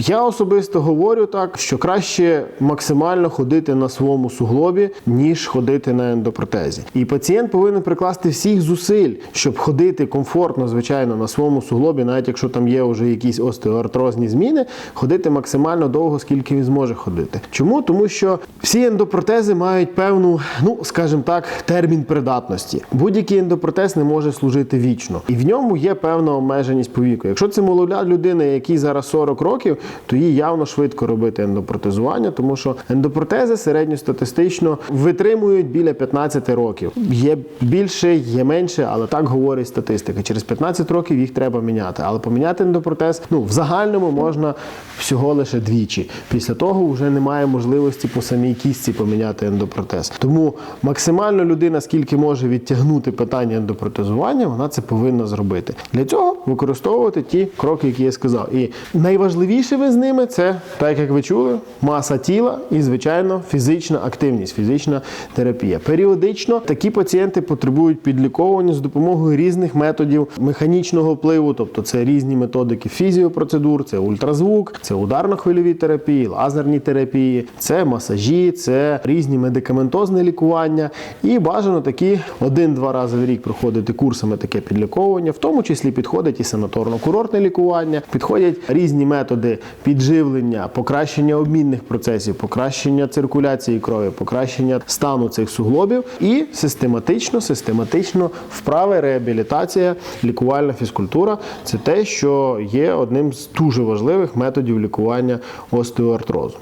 Я особисто говорю так, що краще максимально ходити на своєму суглобі, ніж ходити на ендопротезі. І пацієнт повинен прикласти всіх зусиль, щоб ходити комфортно, звичайно, на своєму суглобі, навіть якщо там є вже якісь остеоартрозні зміни, ходити максимально довго, скільки він зможе ходити. Чому? Тому що всі ендопротези мають певну, ну скажімо так, термін придатності. Будь-який ендопротез не може служити вічно, і в ньому є певна обмеженість по віку. Якщо це молода людина, якій зараз 40 років, то їй явно швидко робити ендопротезування, тому що ендопротези середньостатистично витримують біля 15 років. Є більше, є менше, але так говорить статистика. Через 15 років їх треба міняти. Але поміняти ендопротез ну в загальному можна всього лише двічі. Після того вже немає можливості по самій кістці поміняти ендопротез. Тому максимально людина, скільки може відтягнути питання ендопротезування, вона це повинна зробити. Для цього використовувати ті кроки, які я сказав. І найважливіше ви з ними це, так як ви чули, маса тіла і, звичайно, фізична активність, фізична терапія. Періодично такі пацієнти потребують підліковування з допомогою різних методів механічного впливу, тобто це різні методики фізіопроцедур, це ультразвук, це ударно-хвильові терапії, лазерні терапії, це масажі, це різні медикаментозне лікування. І бажано такі один-два рази в рік проходити курсами таке підліковування, в тому числі підходить і санаторно-курортне лікування, підходять різні методи підживлення, покращення обмінних процесів, покращення циркуляції крові, покращення стану цих суглобів і систематично, систематично вправи, реабілітація, лікувальна фізкультура це те, що є одним з дуже важливих методів лікування остеоартрозу.